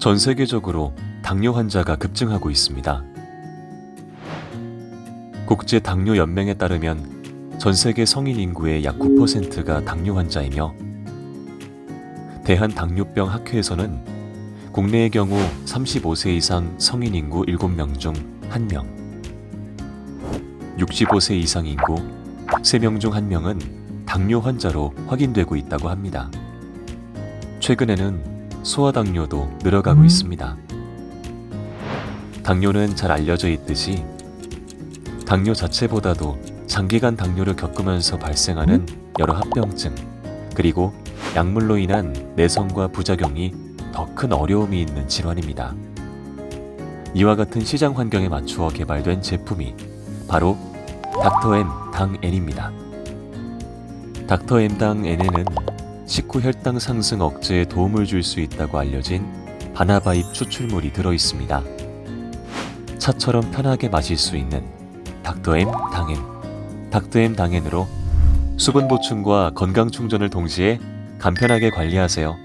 전 세계적으로 당뇨 환자가 급증하고 있습니다. 국제 당뇨 연맹에 따르면 전 세계 성인 인구의 약 9%가 당뇨 환자이며 대한 당뇨병 학회에서는 국내의 경우 35세 이상 성인 인구 7명 중 1명, 65세 이상 인구 3명 중 1명은 당뇨 환자로 확인되고 있다고 합니다. 최근에는 소아 당뇨도 늘어가고 있습니다. 당뇨는 잘 알려져 있듯이 당뇨 자체보다도 장기간 당뇨를 겪으면서 발생하는 여러 합병증, 그리고 약물로 인한 내성과 부작용이 더 큰 어려움이 있는 질환입니다. 이와 같은 시장 환경에 맞추어 개발된 제품이 바로 닥터엠 당 N입니다. 닥터엠 당 N에는 식후 혈당 상승 억제에 도움을 줄 수 있다고 알려진 바나바잎 추출물이 들어 있습니다. 차처럼 편하게 마실 수 있는 닥터엠 당엔 닥터엠 당엔으로 수분 보충과 건강 충전을 동시에 간편하게 관리하세요.